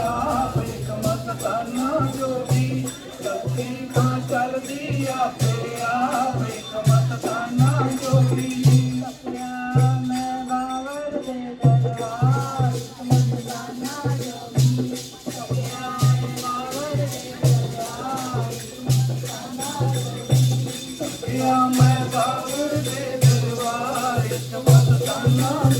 ਆਪੇ ਕਮਤ ਤਾਨਾ ਜੋਗੀ ਸੱਚੀ ਤਾਂ ਚੱਲਦੀ ਆਪੇ Love.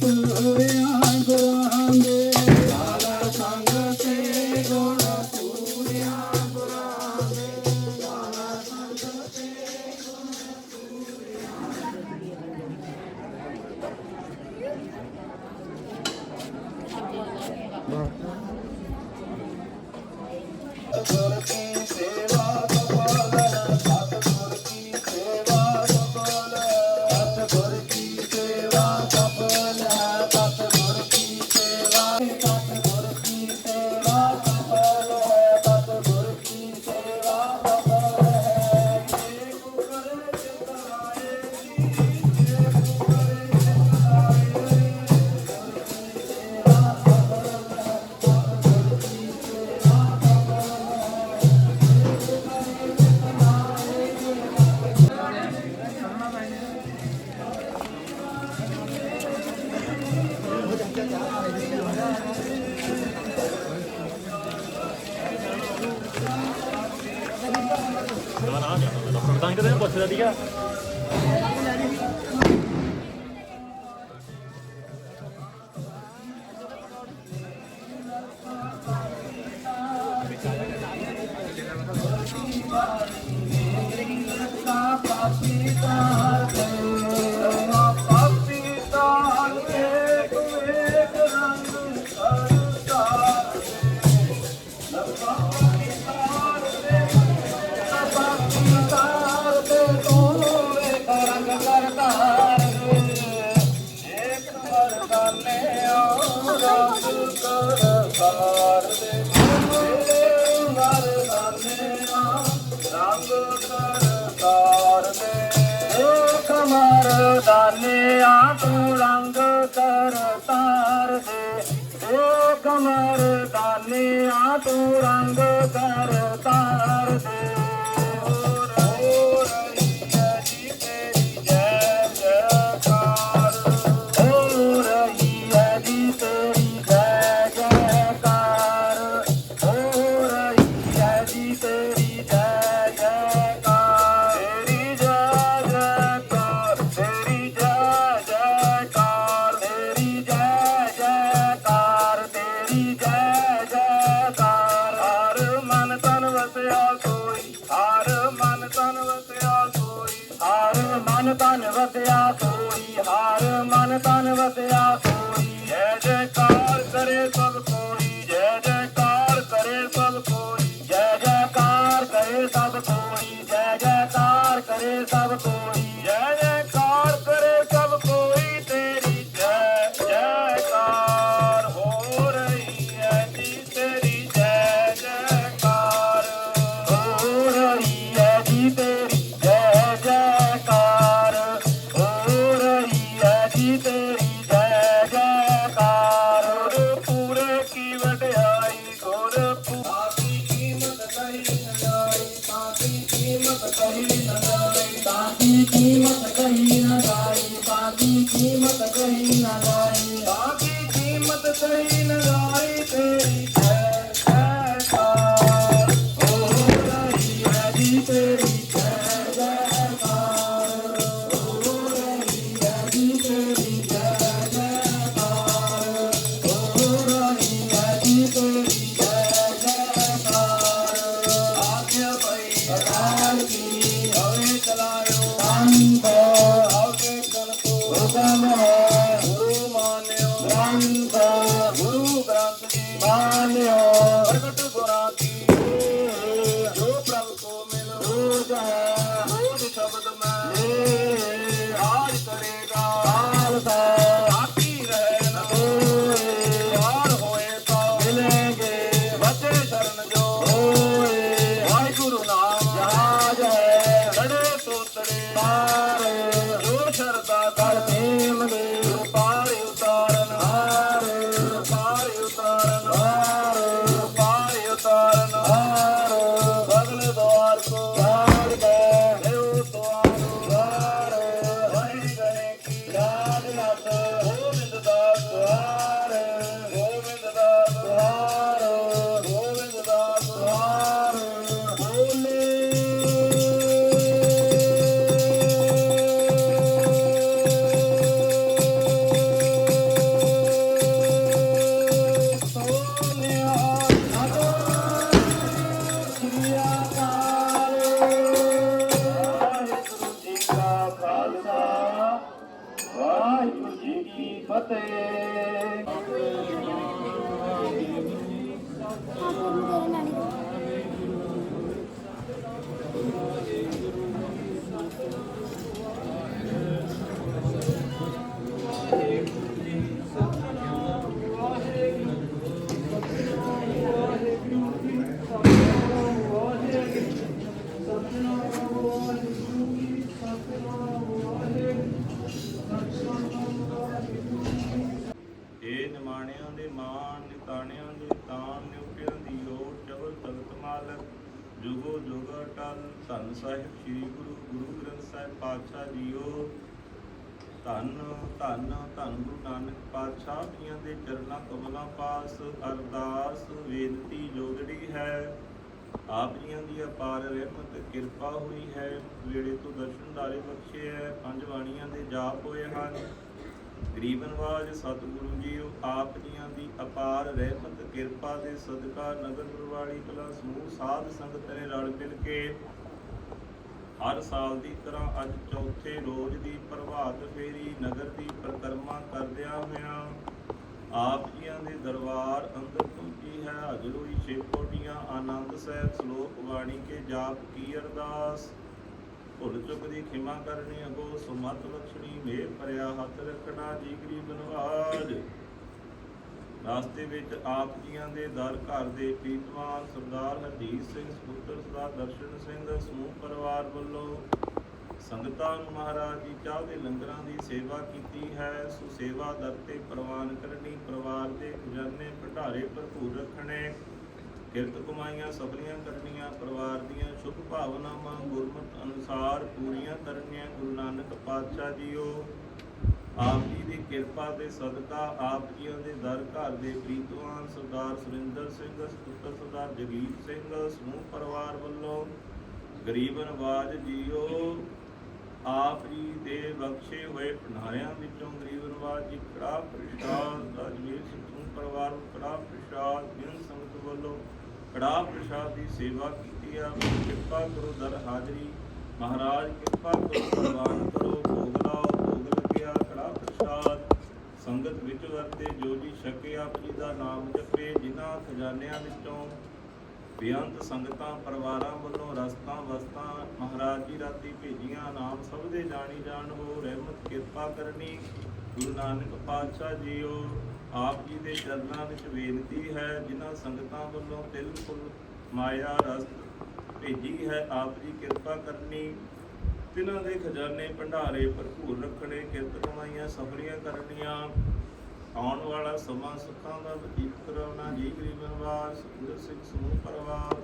पूरिया Tak nak, tak nak. Tak nak. Tak nak. Tak nak. ਵਸਿਆ ਸੋਈ ਹਾਰ ਮਨ ਤਨ ਵਸਿਆ ਸੋਈ ਜੈ ਕਾਰ ਕਰੇ ਸਭ ਕੋ की कीमत कहीं न गाई आकी कीमत कहीं न गाई तेरी Vamos. कर देव देव ਸਾਹਿਬ ਪਾਤਸ਼ਾਹ ਜੀਓ। ਧੰਨ ਧੰਨ ਧੰਨ ਗੁਰੂ ਨਾਨਕ ਪਾਤਸ਼ਾਹ ਜੀਆਂ ਦੇ ਚਰਨਾਂ ਕਮਲਾਂ ਪਾਸ, ਅਰਦਾਸ, ਬੇਨਤੀ ਜੋਦੜੀ ਹੈ। ਆਪ ਜੀਆਂ ਦੀ ਅਪਾਰ ਰਹਿਮਤ, ਕਿਰਪਾ ਹੋਈ ਹੈ। ਵੇੜੇ ਤੋਂ ਦਰਸ਼ਨਦਾਰੇ ਬਖਸ਼ੇ ਹੈ। ਪੰਜ ਬਾਣੀਆਂ ਦੇ ਜਾਪ ਹੋਏ ਹਨ। ਗਰੀਬਨਵਾਜ਼ ਸਤਿਗੁਰੂ ਜੀ ਆਪ ਜੀਆਂ ਦੀ ਅਪਾਰ ਰਹਿਮਤ, ਕਿਰਪਾ ਦੇ ਸਦਕਾ ਨਗਰ ਗੁਰਵਾਲੀ ਕਲਾ ਸਮੂਹ ਸਾਧ ਸੰਗਤ ਨੇ ਰਲ ਮਿਲ ਕੇ ਹਰ ਸਾਲ ਦੀ ਤਰ੍ਹਾਂ ਅੱਜ ਚੌਥੇ ਰੋਜ਼ ਦੀ ਪ੍ਰਭਾਤ ਫੇਰੀ ਨਗਰ ਦੀ ਪ੍ਰਕਰਮਾ ਕਰਦਿਆਂ ਹੋਇਆਂ ਆਪ ਜੀਆਂ ਦੇ ਦਰਬਾਰ ਅੰਦਰ ਪਹੁੰਚੀ ਹੈ। ਹਾਜ਼ਰ ਹੋਈ ਆਨੰਦ ਸਾਹਿਬ ਸ਼ਲੋਕ ਬਾਣੀ ਕੇ ਜਾਪ ਕੀ ਅਰਦਾਸ। ਭੁੱਲ ਚੁੱਕ ਦੀ ਖਿਮਾ ਕਰਨੀ ਅਗੋ ਸੁਮਤ ਬਖਸ਼ਣੀ ਮੇਰ ਭਰਿਆ ਹੱਥ ਰੱਖਣਾ ਜੀ ਗਰੀਬ ਨਵਾਜ। ਰਸਤੇ ਵਿੱਚ ਆਪ ਜੀਆਂ ਦੇ ਦਰ ਘਰ ਦੇ ਪੀਤਵਾਨ ਸਰਦਾਰ ਹਰਜੀਤ ਸਿੰਘ ਸਪੁੱਤਰ ਸਰਦਾਰ ਦਰਸ਼ਨ ਸਿੰਘ ਸਮੂਹ ਪਰਿਵਾਰ ਵੱਲੋਂ ਸੰਗਤਾਂ ਨੂੰ ਮਹਾਰਾਜ ਜੀ ਚਾਹ ਦੇ ਲੰਗਰਾਂ ਦੀ ਸੇਵਾ ਕੀਤੀ ਹੈ। ਸੋ ਸੇਵਾ ਦਰ ਤੇ ਪ੍ਰਵਾਨ ਕਰਨੀ, ਪਰਿਵਾਰ ਦੇ ਖਜ਼ਾਨੇ ਭੰਡਾਰੇ ਭਰਪੂਰ ਰੱਖਣੇ, ਕਿਰਤ ਕਮਾਈਆਂ ਸਫਲੀਆਂ ਕਰਨੀਆਂ, ਪਰਿਵਾਰ ਦੀਆਂ ਸ਼ੁਭ ਭਾਵਨਾਵਾਂ ਗੁਰਮਤ ਅਨੁਸਾਰ ਪੂਰੀਆਂ ਕਰਨੀਆਂ, ਗੁਰੂ ਨਾਨਕ ਪਾਤਸ਼ਾਹ ਜੀਓ। ਆਪ ਜੀ ਦੀ ਕਿਰਪਾ ਦੇ ਸਦਕਾ ਆਪ ਜੀਆਂ ਦੇ ਦਰ ਘਰ ਦੇ ਪ੍ਰੀਤਵਾਨ ਸਰਦਾਰ ਸੁਰਿੰਦਰ ਸਿੰਘ, ਸੁਪੁੱਤਰ ਸਰਦਾਰ ਜਗੀਰ ਸਿੰਘ, ਸਮੂਹ ਪਰਿਵਾਰ ਵੱਲੋਂ ਗਰੀਬ ਨਵਾਜ ਜੀਓ। ਆਪ ਜੀ ਦੇ ਬਖਸ਼ੇ ਹੋਏ ਭੰਡਾਰਿਆਂ ਵਿੱਚੋਂ ਗਰੀਬ ਨਵਾਜ ਜੀ ਕੜਾ ਪ੍ਰਸ਼ਾਦ ਅਜਮੇਰ ਸਿੰਘ ਸਮੂਹ ਪਰਿਵਾਰ ਨੂੰ ਕੜਾ ਪ੍ਰਸ਼ਾਦ, ਜਿਨ ਸੰਗਤ ਵੱਲੋਂ ਕੜਾ ਪ੍ਰਸ਼ਾਦ ਦੀ ਸੇਵਾ ਕੀਤੀ ਆ। ਕਿਰਪਾ ਕਰੋ ਦਰ ਹਾਜ਼ਰੀ। ਮਹਾਰਾਜ ਕਿਰਪਾ ਕਰੋ ਪ੍ਰਵਾਨ ਕਰੋ, ਭੋਗ ਲਾਓ ਭੋਗ ਲੱਗਿਆ ਕੜਾ ਪ੍ਰਸ਼ਾਦ ਸੰਗਤ ਵਿੱਚ ਵਰਤੇ ਜੋ ਜੀ ਛਕੇ ਆਪ ਜੀ ਦਾ ਨਾਮ ਜਪੇ, ਜਿਨ੍ਹਾਂ ਖਜ਼ਾਨਿਆਂ ਵਿੱਚੋਂ ਬੇਅੰਤ ਸੰਗਤਾਂ, ਪਰਿਵਾਰਾਂ ਵੱਲੋਂ ਰਸਤਾਂ, ਵਸਤਾਂ, ਮਹਾਰਾਜ ਜੀ ਰਾਤੀ ਭੇਜੀਆਂ ਨਾਮ ਸਭ ਦੇ ਜਾਣੀ ਜਾਣ ਹੋ, ਰਹਿਮਤ, ਕਿਰਪਾ ਕਰਨੀ। ਗੁਰੂ ਨਾਨਕ ਪਾਤਸ਼ਾਹ ਜੀਓ, ਆਪ ਜੀ ਦੇ ਚਰਨਾਂ ਵਿੱਚ ਬੇਨਤੀ ਹੈ, ਜਿਨ੍ਹਾਂ ਸੰਗਤਾਂ ਵੱਲੋਂ ਤਿਲ, ਫੁੱਲ, ਮਾਇਆ ਰਸ ਭੇਜੀ ਹੈ, ਆਪ ਜੀ ਕਿਰਪਾ ਕਰਨੀ। ਤਿਨਾਂ ਦੇ ਖਜ਼ਾਨੇ ਭੰਡਾਰੇ ਭਰਪੂਰ ਰੱਖਣੇ, ਕਿਰਤ ਕਮਾਈਆਂ ਸਫਰੀਆਂ ਕਰਨੀਆਂ, ਆਉਣ ਵਾਲਾ ਸਮਾਂ ਸੁੱਖਾਂ ਦਾ ਬਤੀਤ ਕਰਾਉਣਾ, ਜੀ ਗਰੀਬ ਨਿਵਾਰ ਸੁਖਿੰਦਰ ਸਿੰਘ ਸਮੂਹ ਪਰਿਵਾਰ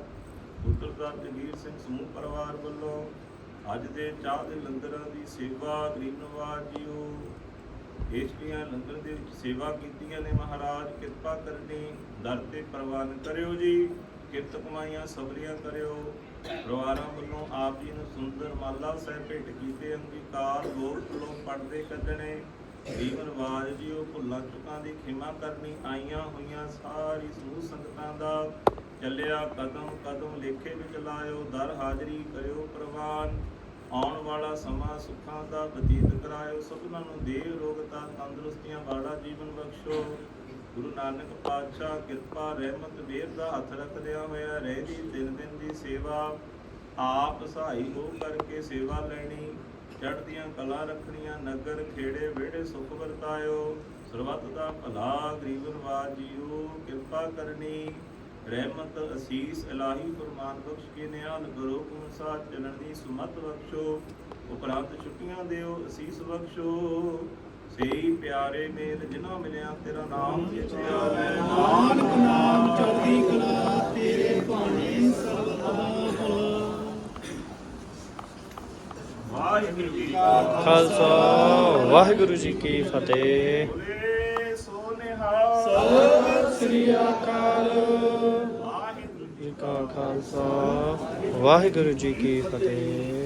ਪੁੱਤਰਦਾਰ ਜਗੀਰ ਸਿੰਘ ਸਮੂਹ ਪਰਿਵਾਰ ਵੱਲੋਂ ਅੱਜ ਦੇ ਚਾਹ ਦੇ ਲੰਗਰਾਂ ਦੀ ਸੇਵਾ, ਗਰੀਬ ਨਿਵਾਰ ਜੀਓ, ਇਸ ਦੀਆਂ ਲੰਗਰ ਦੇ ਵਿੱਚ ਸੇਵਾ ਕੀਤੀਆਂ ਨੇ ਮਹਾਰਾਜ, ਕਿਰਪਾ ਕਰਨੀ, ਦਰ ਤੇ ਪ੍ਰਵਾਨ ਕਰਿਓ ਜੀ, ਕਿਰਤ ਕਮਾਈਆਂ, ਸਬਰੀਆਂ ਕਰਿਓ। ਪਰਿਵਾਰਾਂ ਵੱਲੋਂ ਆਪ ਜੀ ਨੂੰ ਸੁੰਦਰ ਮਾਲਾ ਸਾਹਿਬ ਭੇਟ ਕੀਤੇ। ਅੰਗੀਕਾਰ ਲੋਕ ਵੱਲੋਂ ਪੜਦੇ ਕੱਢਣੇ। ਜੀਵਨ ਵਾਜ ਜੀ, ਉਹ ਭੁੱਲਾਂ ਚੁੱਕਾਂ ਦੀ ਖਿਮਾ ਕਰਨੀ। ਆਈਆਂ ਹੋਈਆਂ ਸਾਰੀ ਸਮੂਹ ਸੰਗਤਾਂ ਦਾ ਚੱਲਿਆ ਕਦਮ ਕਦਮ ਲੇਖੇ ਵਿੱਚ ਲਾਇਓ, ਦਰ ਹਾਜ਼ਰੀ ਕਰਿਓ ਪ੍ਰਵਾਨ। ਆਉਣ ਵਾਲਾ ਸਮਾਂ ਸੁੱਖਾਂ ਦਾ ਬਤੀਤ ਕਰਾਇਓ। ਸਭਨਾਂ ਨੂੰ ਦੇਹ ਰੋਗਤਾ ਤੰਦਰੁਸਤੀਆਂ ਵਾਲਾ ਜੀਵਨ ਬਖਸ਼ੋ। ਗੁਰੂ ਨਾਨਕ ਪਾਤਸ਼ਾਹ ਕਿਰਪਾ, ਰਹਿਮਤ, ਮਿਹਰ ਦਾ ਹੱਥ ਰੱਖਦਿਆਂ ਹੋਇਆ ਰਹਿਦੀ ਦਿਨ ਦਿਨ ਦੀ ਸੇਵਾ, ਆਪ ਸਹਾਈ ਹੋ ਕਰਕੇ ਸੇਵਾ ਲੈਣੀ। ਚੜ੍ਹਦੀਆਂ ਕਲਾ ਰੱਖਣੀਆਂ, ਨਗਰ, ਖੇੜੇ, ਵਿਹੜੇ ਸੁਖ ਵਰਤਾਇਓ। ਸਰਬੱਤ ਦਾ ਭਲਾ ਗਰੀਬ ਨਵਾਜ ਜੀਓ, ਕਿਰਪਾ ਕਰਨੀ। ਰਹਿਮਤ ਅਸੀਸ, ਇਲਾਹੀ ਫਰਮਾਨ ਬਖਸ਼ ਕੇ ਨਿਆਲ ਕਰੋ। ਕੁਨ ਸਾਥ ਚੱਲਣ ਦੀ ਸੁਮਤ ਬਖਸ਼ੋ। ਉਪਰੰਤ ਛੁੱਟੀਆਂ ਦਿਓ, ਅਸੀਸ ਬਖਸ਼ੋ। ਸਹੀ ਪਿਆਰੇ ਮੇਲ ਜਿਨ੍ਹਾਂ ਮਿਲਿਆ ਤੇਰਾ ਨਾਮ ਜਿਤਿਆ ਹੈ ਨਾਨਕ ਨਾਮ ਚੜ੍ਹਦੀ ਕਲਾ ਤੇਰੇ ਭਾਣੇ ਸਰਬ ਵਾਹਿਗੁਰੂ ਜੀ ਕਾ ਖਾਲਸਾ ਵਾਹਿਗੁਰੂ ਜੀ ਕੀ ਫਤਿਹ। ਬੋਲੇ ਸੋ ਸਤਿ ਸ੍ਰੀ ਅਕਾਲ। ਵਾਹਿਗੁਰੂ ਜੀ ਕਾ ਖਾਲਸਾ ਵਾਹਿਗੁਰੂ ਜੀ ਕੀ ਫਤਿਹ।